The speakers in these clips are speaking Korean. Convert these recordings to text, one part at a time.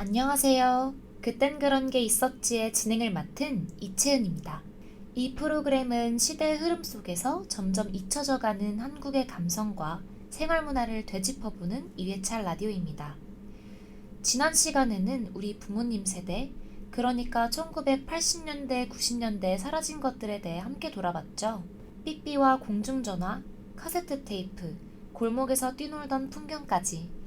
안녕하세요. 그땐 그런 게 있었지의 진행을 맡은 이채은입니다. 이 프로그램은 시대의 흐름 속에서 점점 잊혀져가는 한국의 감성과 생활 문화를 되짚어보는 2회차 라디오입니다. 지난 시간에는 우리 부모님 세대, 그러니까 1980년대, 90년대에 사라진 것들에 대해 함께 돌아봤죠. 삐삐와 공중전화, 카세트 테이프, 골목에서 뛰놀던 풍경까지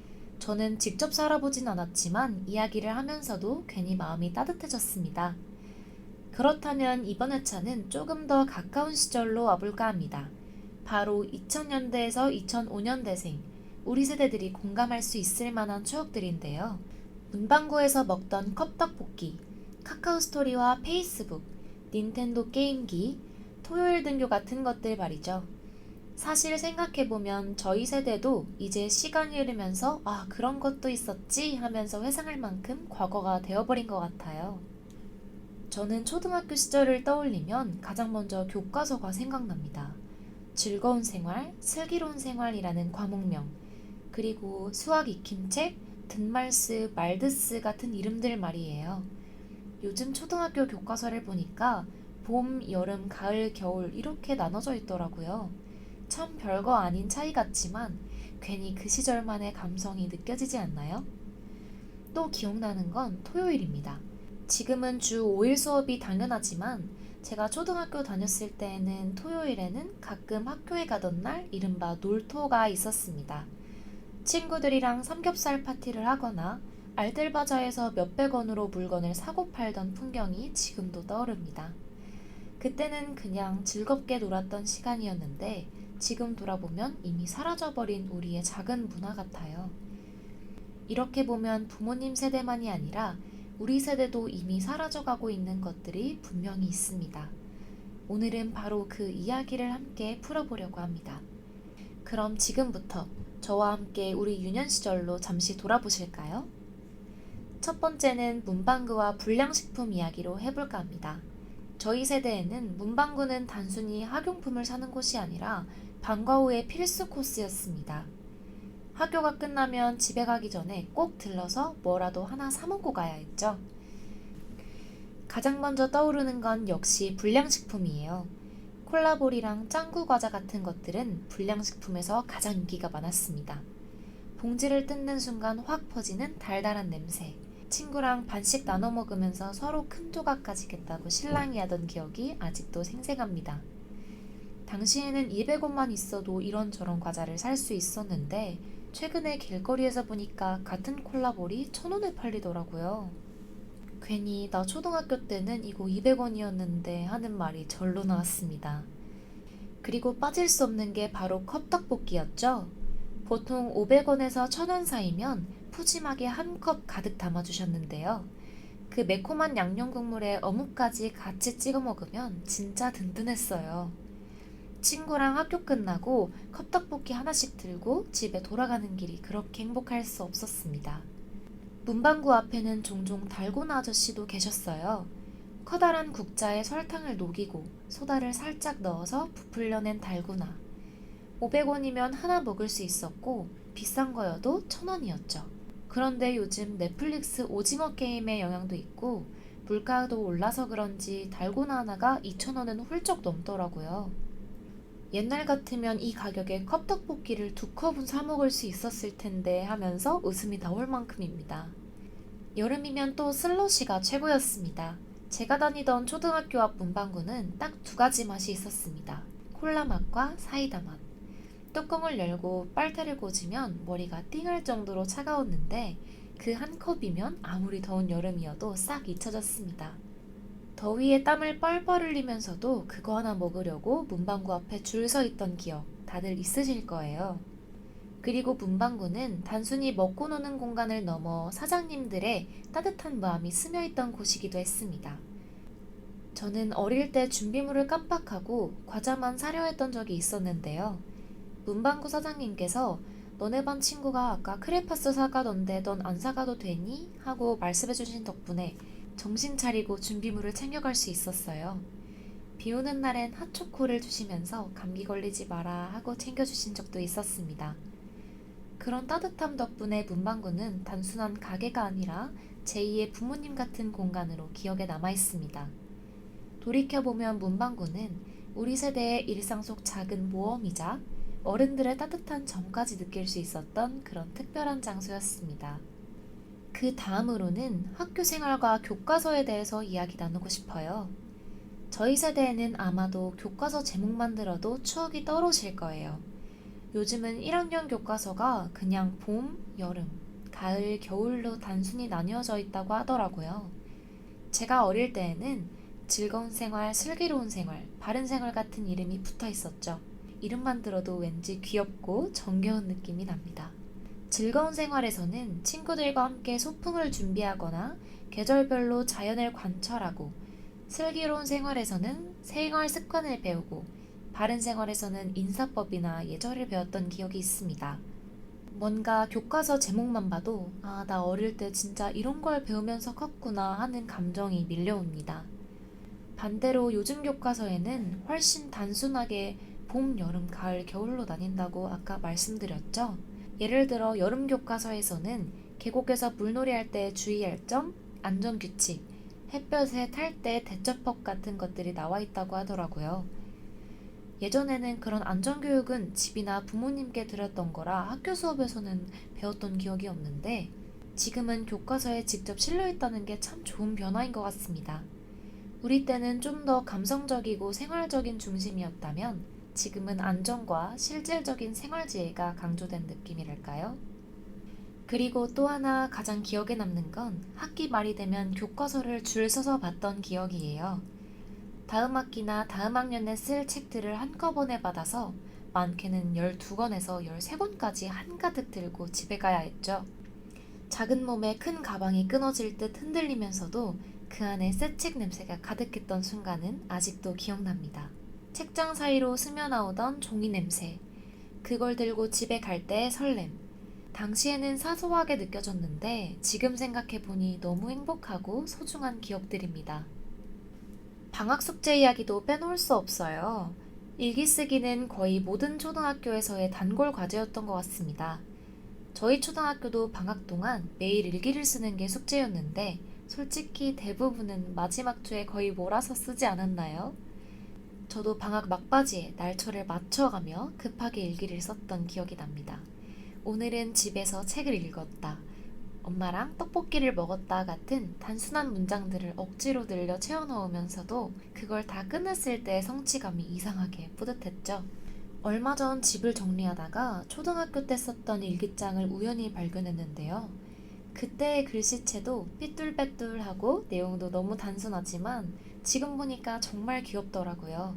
저는 직접 살아보진 않았지만 이야기를 하면서도 괜히 마음이 따뜻해졌습니다. 그렇다면 이번 회차는 조금 더 가까운 시절로 와볼까 합니다. 바로 2000년대에서 2005년대생, 우리 세대들이 공감할 수 있을 만한 추억들인데요. 문방구에서 먹던 컵떡볶이, 카카오 스토리와 페이스북, 닌텐도 게임기, 토요일 등교 같은 것들 말이죠. 사실 생각해보면 저희 세대도 이제 시간이 흐르면서 아, 그런 것도 있었지 하면서 회상할 만큼 과거가 되어버린 것 같아요. 저는 초등학교 시절을 떠올리면 가장 먼저 교과서가 생각납니다. 즐거운 생활, 슬기로운 생활이라는 과목명, 그리고 수학 익힘책, 든말스, 말드스 같은 이름들 말이에요. 요즘 초등학교 교과서를 보니까 봄, 여름, 가을, 겨울 이렇게 나눠져 있더라고요. 참 별거 아닌 차이 같지만 괜히 그 시절만의 감성이 느껴지지 않나요? 또 기억나는 건 토요일입니다. 지금은 주 5일 수업이 당연하지만 제가 초등학교 다녔을 때에는 토요일에는 가끔 학교에 가던 날 이른바 놀토가 있었습니다. 친구들이랑 삼겹살 파티를 하거나 알뜰바자에서 몇백 원으로 물건을 사고 팔던 풍경이 지금도 떠오릅니다. 그때는 그냥 즐겁게 놀았던 시간이었는데 지금 돌아보면 이미 사라져버린 우리의 작은 문화 같아요. 이렇게 보면 부모님 세대만이 아니라 우리 세대도 이미 사라져가고 있는 것들이 분명히 있습니다. 오늘은 바로 그 이야기를 함께 풀어보려고 합니다. 그럼 지금부터 저와 함께 우리 유년 시절로 잠시 돌아보실까요? 첫 번째는 문방구와 불량식품 이야기로 해볼까 합니다. 저희 세대에는 문방구는 단순히 학용품을 사는 곳이 아니라 방과 후의 필수 코스였습니다. 학교가 끝나면 집에 가기 전에 꼭 들러서 뭐라도 하나 사먹고 가야 했죠. 가장 먼저 떠오르는 건 역시 불량식품이에요. 콜라볼이랑 짱구 과자 같은 것들은 불량식품에서 가장 인기가 많았습니다. 봉지를 뜯는 순간 확 퍼지는 달달한 냄새. 친구랑 반씩 나눠 먹으면서 서로 큰 조각 가지겠다고 신랑이 하던 기억이 아직도 생생합니다. 당시에는 200원만 있어도 이런저런 과자를 살 수 있었는데 최근에 길거리에서 보니까 같은 콜라볼이 1000원에 팔리더라고요. 괜히 나 초등학교 때는 이거 200원이었는데 하는 말이 절로 나왔습니다. 그리고 빠질 수 없는 게 바로 컵떡볶이였죠. 보통 500원에서 1000원 사이면 푸짐하게 한 컵 가득 담아주셨는데요. 그 매콤한 양념 국물에 어묵까지 같이 찍어 먹으면 진짜 든든했어요. 친구랑 학교 끝나고 컵떡볶이 하나씩 들고 집에 돌아가는 길이 그렇게 행복할 수 없었습니다. 문방구 앞에는 종종 달고나 아저씨도 계셨어요. 커다란 국자에 설탕을 녹이고 소다를 살짝 넣어서 부풀려낸 달고나. 500원이면 하나 먹을 수 있었고 비싼 거여도 1000원이었죠. 그런데 요즘 넷플릭스 오징어 게임의 영향도 있고 물가도 올라서 그런지 달고나 하나가 2,000원은 훌쩍 넘더라고요. 옛날 같으면 이 가격에 컵떡볶이를 두 컵은 사 먹을 수 있었을 텐데 하면서 웃음이 나올 만큼입니다. 여름이면 또 슬러시가 최고였습니다. 제가 다니던 초등학교 앞 문방구는 딱 두 가지 맛이 있었습니다. 콜라 맛과 사이다 맛. 뚜껑을 열고 빨대를 꽂으면 머리가 띵할 정도로 차가웠는데 그 한 컵이면 아무리 더운 여름이어도 싹 잊혀졌습니다. 더위에 땀을 뻘뻘 흘리면서도 그거 하나 먹으려고 문방구 앞에 줄 서 있던 기억 다들 있으실 거예요. 그리고 문방구는 단순히 먹고 노는 공간을 넘어 사장님들의 따뜻한 마음이 스며 있던 곳이기도 했습니다. 저는 어릴 때 준비물을 깜빡하고 과자만 사려 했던 적이 있었는데요. 문방구 사장님께서 너네 반 친구가 아까 크레파스 사가던데 넌 안 사가도 되니? 하고 말씀해 주신 덕분에 정신 차리고 준비물을 챙겨갈 수 있었어요. 비 오는 날엔 핫초코를 주시면서 감기 걸리지 마라 하고 챙겨주신 적도 있었습니다. 그런 따뜻함 덕분에 문방구는 단순한 가게가 아니라 제2의 부모님 같은 공간으로 기억에 남아 있습니다. 돌이켜보면 문방구는 우리 세대의 일상 속 작은 모험이자 어른들의 따뜻한 정까지 느낄 수 있었던 그런 특별한 장소였습니다. 그 다음으로는 학교 생활과 교과서에 대해서 이야기 나누고 싶어요. 저희 세대에는 아마도 교과서 제목만 들어도 추억이 떠오르실 거예요. 요즘은 1학년 교과서가 그냥 봄, 여름, 가을, 겨울로 단순히 나뉘어져 있다고 하더라고요. 제가 어릴 때에는 즐거운 생활, 슬기로운 생활, 바른 생활 같은 이름이 붙어 있었죠. 이름만 들어도 왠지 귀엽고 정겨운 느낌이 납니다. 즐거운 생활에서는 친구들과 함께 소풍을 준비하거나 계절별로 자연을 관찰하고 슬기로운 생활에서는 생활 습관을 배우고 바른 생활에서는 인사법이나 예절을 배웠던 기억이 있습니다. 뭔가 교과서 제목만 봐도 아, 나 어릴 때 진짜 이런 걸 배우면서 컸구나 하는 감정이 밀려옵니다. 반대로 요즘 교과서에는 훨씬 단순하게 봄, 여름, 가을, 겨울로 나뉜다고 아까 말씀드렸죠. 예를 들어 여름 교과서에서는 계곡에서 물놀이할 때 주의할 점, 안전 규칙, 햇볕에 탈 때 대처법 같은 것들이 나와 있다고 하더라고요. 예전에는 그런 안전교육은 집이나 부모님께 들었던 거라 학교 수업에서는 배웠던 기억이 없는데 지금은 교과서에 직접 실려 있다는 게 참 좋은 변화인 것 같습니다. 우리 때는 좀 더 감성적이고 생활적인 중심이었다면 지금은 안전과 실질적인 생활 지혜가 강조된 느낌이랄까요? 그리고 또 하나 가장 기억에 남는 건 학기 말이 되면 교과서를 줄 서서 봤던 기억이에요. 다음 학기나 다음 학년에 쓸 책들을 한꺼번에 받아서 많게는 12권에서 13권까지 한가득 들고 집에 가야 했죠. 작은 몸에 큰 가방이 끊어질 듯 흔들리면서도 그 안에 새 책 냄새가 가득했던 순간은 아직도 기억납니다. 책장 사이로 스며나오던 종이 냄새, 그걸 들고 집에 갈 때의 설렘. 당시에는 사소하게 느껴졌는데 지금 생각해보니 너무 행복하고 소중한 기억들입니다. 방학 숙제 이야기도 빼놓을 수 없어요. 일기 쓰기는 거의 모든 초등학교에서의 단골 과제였던 것 같습니다. 저희 초등학교도 방학 동안 매일 일기를 쓰는 게 숙제였는데 솔직히 대부분은 마지막 주에 거의 몰아서 쓰지 않았나요? 저도 방학 막바지에 날초를 맞춰가며 급하게 일기를 썼던 기억이 납니다. 오늘은 집에서 책을 읽었다. 엄마랑 떡볶이를 먹었다 같은 단순한 문장들을 억지로 늘려 채워 넣으면서도 그걸 다 끝냈을 때 성취감이 이상하게 뿌듯했죠. 얼마 전 집을 정리하다가 초등학교 때 썼던 일기장을 우연히 발견했는데요. 그때의 글씨체도 삐뚤빼뚤하고 내용도 너무 단순하지만 지금 보니까 정말 귀엽더라고요.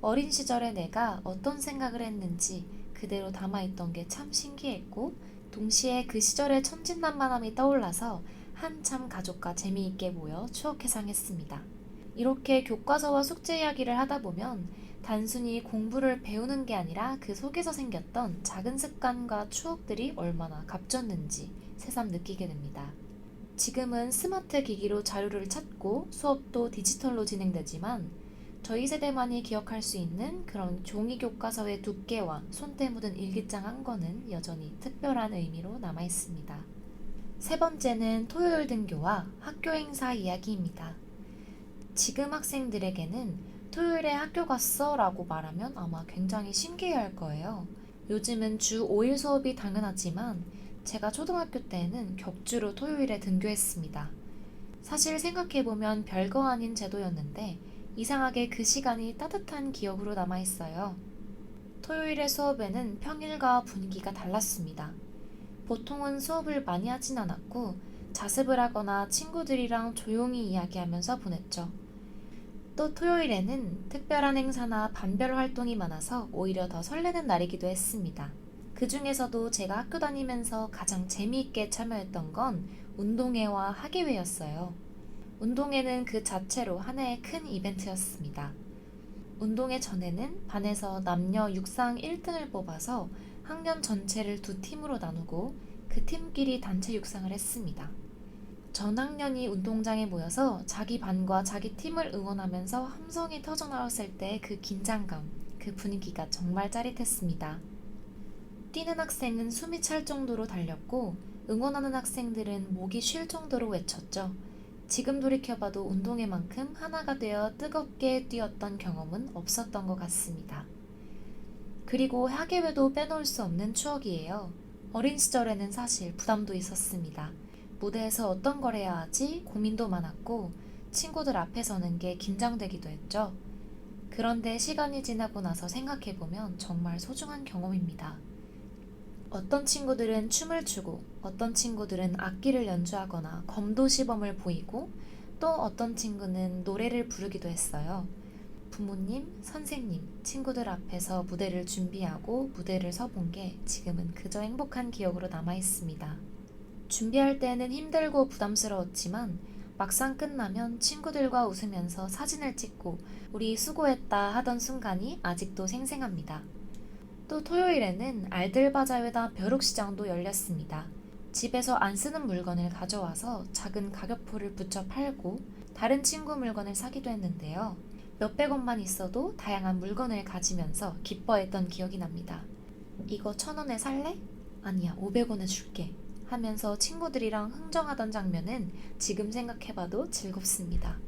어린 시절에 내가 어떤 생각을 했는지 그대로 담아있던 게 참 신기했고 동시에 그 시절의 천진난만함이 떠올라서 한참 가족과 재미있게 모여 추억 회상했습니다. 이렇게 교과서와 숙제 이야기를 하다 보면 단순히 공부를 배우는 게 아니라 그 속에서 생겼던 작은 습관과 추억들이 얼마나 값졌는지 새삼 느끼게 됩니다. 지금은 스마트 기기로 자료를 찾고 수업도 디지털로 진행되지만 저희 세대만이 기억할 수 있는 그런 종이 교과서의 두께와 손때 묻은 일기장 한 권은 여전히 특별한 의미로 남아 있습니다. 세 번째는 토요일 등교와 학교 행사 이야기입니다. 지금 학생들에게는 토요일에 학교 갔어 라고 말하면 아마 굉장히 신기해 할 거예요. 요즘은 주 5일 수업이 당연하지만 제가 초등학교 때에는 격주로 토요일에 등교했습니다. 사실 생각해보면 별거 아닌 제도였는데 이상하게 그 시간이 따뜻한 기억으로 남아 있어요. 토요일의 수업에는 평일과 분위기가 달랐습니다. 보통은 수업을 많이 하진 않았고 자습을 하거나 친구들이랑 조용히 이야기하면서 보냈죠. 또 토요일에는 특별한 행사나 반별 활동이 많아서 오히려 더 설레는 날이기도 했습니다. 그 중에서도 제가 학교 다니면서 가장 재미있게 참여했던 건 운동회와 학예회였어요. 운동회는 그 자체로 하나의 큰 이벤트였습니다. 운동회 전에는 반에서 남녀 육상 1등을 뽑아서 학년 전체를 두 팀으로 나누고 그 팀끼리 단체 육상을 했습니다. 전 학년이 운동장에 모여서 자기 반과 자기 팀을 응원하면서 함성이 터져 나왔을 때 그 긴장감, 그 분위기가 정말 짜릿했습니다. 뛰는 학생은 숨이 찰 정도로 달렸고 응원하는 학생들은 목이 쉴 정도로 외쳤죠. 지금 돌이켜봐도 운동회만큼 하나가 되어 뜨겁게 뛰었던 경험은 없었던 것 같습니다. 그리고 학예회도 빼놓을 수 없는 추억이에요. 어린 시절에는 사실 부담도 있었습니다. 무대에서 어떤 걸 해야 하지 고민도 많았고 친구들 앞에 서는 게 긴장되기도 했죠. 그런데 시간이 지나고 나서 생각해보면 정말 소중한 경험입니다. 어떤 친구들은 춤을 추고 어떤 친구들은 악기를 연주하거나 검도 시범을 보이고 또 어떤 친구는 노래를 부르기도 했어요. 부모님, 선생님, 친구들 앞에서 무대를 준비하고 무대를 서본 게 지금은 그저 행복한 기억으로 남아 있습니다. 준비할 때는 힘들고 부담스러웠지만 막상 끝나면 친구들과 웃으면서 사진을 찍고 우리 수고했다 하던 순간이 아직도 생생합니다. 또 토요일에는 알들바자회나 벼룩시장도 열렸습니다. 집에서 안 쓰는 물건을 가져와서 작은 가격표를 붙여 팔고 다른 친구 물건을 사기도 했는데요. 몇백 원만 있어도 다양한 물건을 가지면서 기뻐했던 기억이 납니다. 이거 천 원에 살래? 아니야, 500원에 줄게. 하면서 친구들이랑 흥정하던 장면은 지금 생각해봐도 즐겁습니다.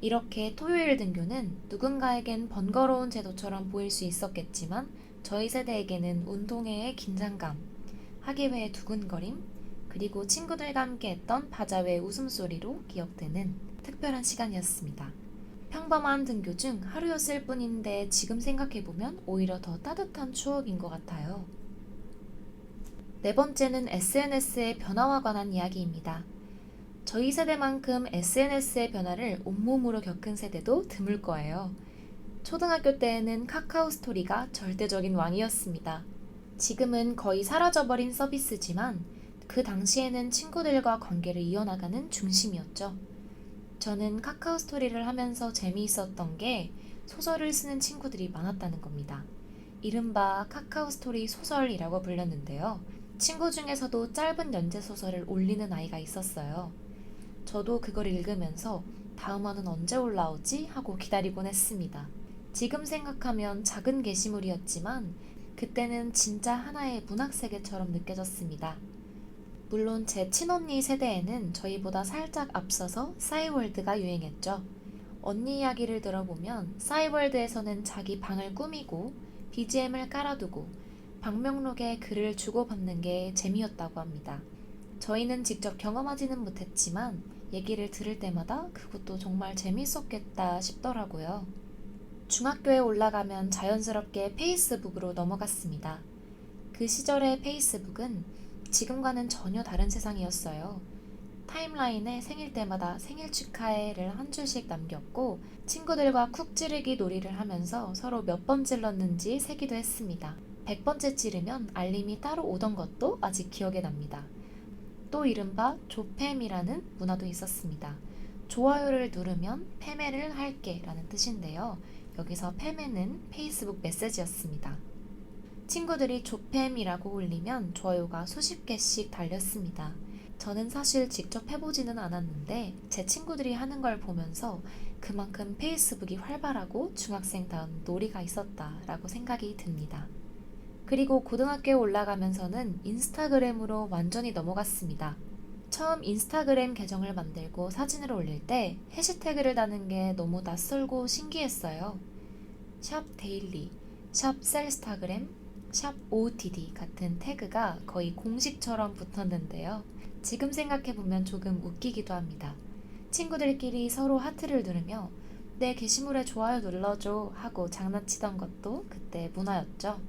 이렇게 토요일 등교는 누군가에겐 번거로운 제도처럼 보일 수 있었겠지만 저희 세대에게는 운동회의 긴장감, 학예회의 두근거림, 그리고 친구들과 함께 했던 바자회의 웃음소리로 기억되는 특별한 시간이었습니다. 평범한 등교 중 하루였을 뿐인데 지금 생각해보면 오히려 더 따뜻한 추억인 것 같아요. 네 번째는 SNS의 변화와 관한 이야기입니다. 저희 세대만큼 SNS의 변화를 온몸으로 겪은 세대도 드물 거예요. 초등학교 때에는 카카오 스토리가 절대적인 왕이었습니다. 지금은 거의 사라져버린 서비스지만 그 당시에는 친구들과 관계를 이어나가는 중심이었죠. 저는 카카오 스토리를 하면서 재미있었던 게 소설을 쓰는 친구들이 많았다는 겁니다. 이른바 카카오 스토리 소설이라고 불렸는데요. 친구 중에서도 짧은 연재 소설을 올리는 아이가 있었어요. 저도 그걸 읽으면서 다음 화는 언제 올라오지? 하고 기다리곤 했습니다. 지금 생각하면 작은 게시물이었지만 그때는 진짜 하나의 문학 세계처럼 느껴졌습니다. 물론 제 친언니 세대에는 저희보다 살짝 앞서서 싸이월드가 유행했죠. 언니 이야기를 들어보면 싸이월드에서는 자기 방을 꾸미고 BGM을 깔아두고 방명록에 글을 주고받는 게 재미였다고 합니다. 저희는 직접 경험하지는 못했지만 얘기를 들을 때마다 그것도 정말 재밌었겠다 싶더라고요. 중학교에 올라가면 자연스럽게 페이스북으로 넘어갔습니다. 그 시절의 페이스북은 지금과는 전혀 다른 세상이었어요. 타임라인에 생일 때마다 생일 축하해를 한 줄씩 남겼고 친구들과 쿡 찌르기 놀이를 하면서 서로 몇 번 찔렀는지 세기도 했습니다. 100번째 찌르면 알림이 따로 오던 것도 아직 기억에 납니다. 또 이른바 조팸이라는 문화도 있었습니다. 좋아요를 누르면 패매를 할게 라는 뜻인데요. 여기서 패매는 페이스북 메시지였습니다. 친구들이 조팸이라고 올리면 좋아요가 수십 개씩 달렸습니다. 저는 사실 직접 해보지는 않았는데 제 친구들이 하는 걸 보면서 그만큼 페이스북이 활발하고 중학생다운 놀이가 있었다라고 생각이 듭니다. 그리고 고등학교에 올라가면서는 인스타그램으로 완전히 넘어갔습니다. 처음 인스타그램 계정을 만들고 사진을 올릴 때 해시태그를 다는 게 너무 낯설고 신기했어요. 샵 데일리, 샵 셀스타그램, 샵 OOTD 같은 태그가 거의 공식처럼 붙었는데요. 지금 생각해보면 조금 웃기기도 합니다. 친구들끼리 서로 하트를 누르며 내 게시물에 좋아요 눌러줘 하고 장난치던 것도 그때 문화였죠.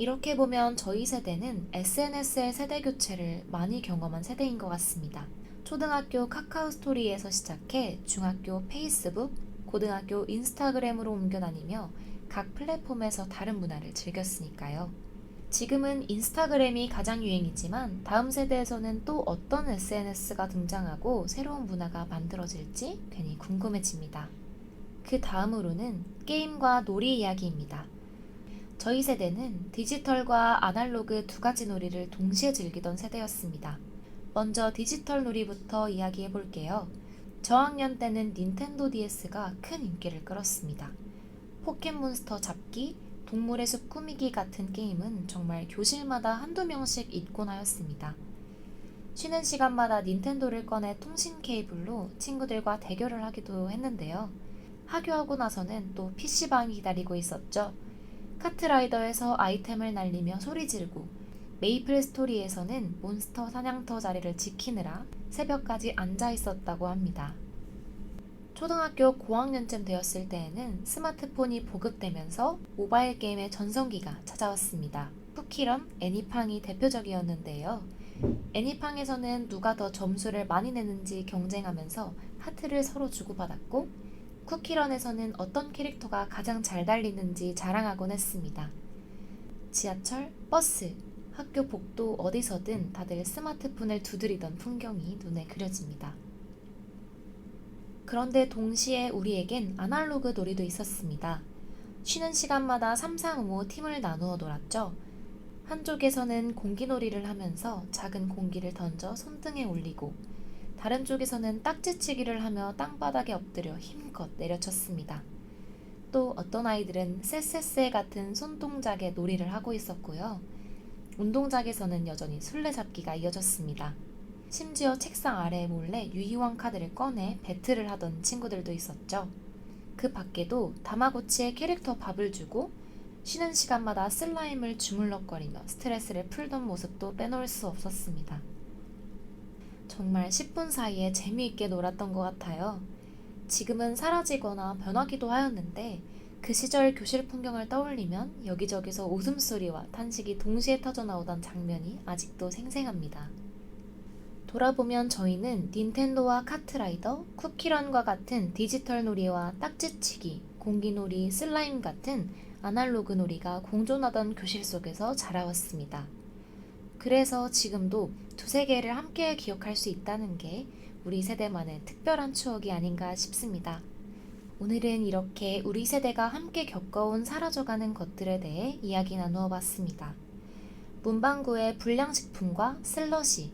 이렇게 보면 저희 세대는 SNS의 세대 교체를 많이 경험한 세대인 것 같습니다. 초등학교 카카오 스토리에서 시작해 중학교 페이스북, 고등학교 인스타그램으로 옮겨 다니며 각 플랫폼에서 다른 문화를 즐겼으니까요. 지금은 인스타그램이 가장 유행이지만 다음 세대에서는 또 어떤 SNS가 등장하고 새로운 문화가 만들어질지 괜히 궁금해집니다. 그 다음으로는 게임과 놀이 이야기입니다. 저희 세대는 디지털과 아날로그 두 가지 놀이를 동시에 즐기던 세대였습니다. 먼저 디지털 놀이부터 이야기해 볼게요. 저학년 때는 닌텐도 DS가 큰 인기를 끌었습니다. 포켓몬스터 잡기, 동물의 숲 꾸미기 같은 게임은 정말 교실마다 한두 명씩 있곤 하였습니다. 쉬는 시간마다 닌텐도를 꺼내 통신 케이블로 친구들과 대결을 하기도 했는데요. 하교하고 나서는 또 PC방이 기다리고 있었죠. 카트라이더에서 아이템을 날리며 소리 지르고 메이플 스토리에서는 몬스터 사냥터 자리를 지키느라 새벽까지 앉아 있었다고 합니다. 초등학교 고학년쯤 되었을 때에는 스마트폰이 보급되면서 모바일 게임의 전성기가 찾아왔습니다. 쿠키런, 애니팡이 대표적이었는데요. 애니팡에서는 누가 더 점수를 많이 내는지 경쟁하면서 하트를 서로 주고받았고 쿠키런에서는 어떤 캐릭터가 가장 잘 달리는지 자랑하곤 했습니다. 지하철, 버스, 학교 복도 어디서든 다들 스마트폰을 두드리던 풍경이 눈에 그려집니다. 그런데 동시에 우리에겐 아날로그 놀이도 있었습니다. 쉬는 시간마다 삼상우모 팀을 나누어 놀았죠. 한쪽에서는 공기놀이를 하면서 작은 공기를 던져 손등에 올리고 다른 쪽에서는 딱지치기를 하며 땅바닥에 엎드려 힘껏 내려쳤습니다. 또 어떤 아이들은 쎄쎄쎄 같은 손동작의 놀이를 하고 있었고요. 운동장에서는 여전히 술래잡기가 이어졌습니다. 심지어 책상 아래에 몰래 유희왕 카드를 꺼내 배틀을 하던 친구들도 있었죠. 그 밖에도 다마고치에 캐릭터 밥을 주고 쉬는 시간마다 슬라임을 주물럭거리며 스트레스를 풀던 모습도 빼놓을 수 없었습니다. 정말 10분 사이에 재미있게 놀았던 것 같아요. 지금은 사라지거나 변하기도 하였는데 그 시절 교실 풍경을 떠올리면 여기저기서 웃음소리와 탄식이 동시에 터져나오던 장면이 아직도 생생합니다. 돌아보면 저희는 닌텐도와 카트라이더, 쿠키런과 같은 디지털 놀이와 딱지치기, 공기놀이, 슬라임 같은 아날로그 놀이가 공존하던 교실 속에서 자라왔습니다. 그래서 지금도 두세 개를 함께 기억할 수 있다는 게 우리 세대만의 특별한 추억이 아닌가 싶습니다. 오늘은 이렇게 우리 세대가 함께 겪어온 사라져가는 것들에 대해 이야기 나누어 봤습니다. 문방구의 불량식품과 슬러시,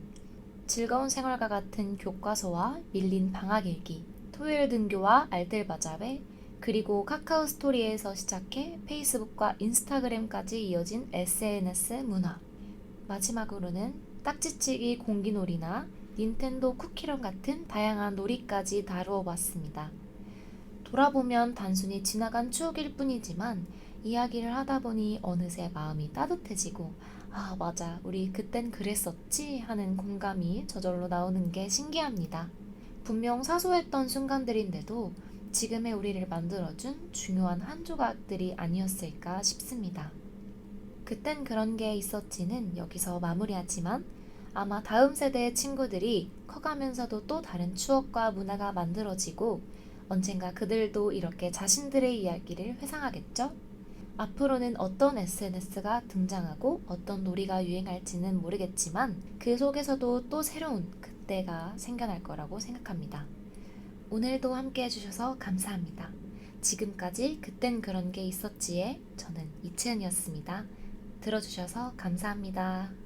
즐거운 생활과 같은 교과서와 밀린 방학일기, 토요일 등교와 알뜰바자회, 그리고 카카오 스토리에서 시작해 페이스북과 인스타그램까지 이어진 SNS 문화. 마지막으로는 딱지치기 공기놀이나 닌텐도 쿠키런 같은 다양한 놀이까지 다루어 봤습니다. 돌아보면 단순히 지나간 추억일 뿐이지만 이야기를 하다 보니 어느새 마음이 따뜻해지고 아, 맞아. 우리 그땐 그랬었지 하는 공감이 저절로 나오는 게 신기합니다. 분명 사소했던 순간들인데도 지금의 우리를 만들어준 중요한 한 조각들이 아니었을까 싶습니다. 그땐 그런 게 있었지는 여기서 마무리하지만 아마 다음 세대의 친구들이 커가면서도 또 다른 추억과 문화가 만들어지고 언젠가 그들도 이렇게 자신들의 이야기를 회상하겠죠? 앞으로는 어떤 SNS가 등장하고 어떤 놀이가 유행할지는 모르겠지만 그 속에서도 또 새로운 그때가 생겨날 거라고 생각합니다. 오늘도 함께 해주셔서 감사합니다. 지금까지 그땐 그런 게 있었지에 저는 이채은이었습니다. 들어주셔서 감사합니다.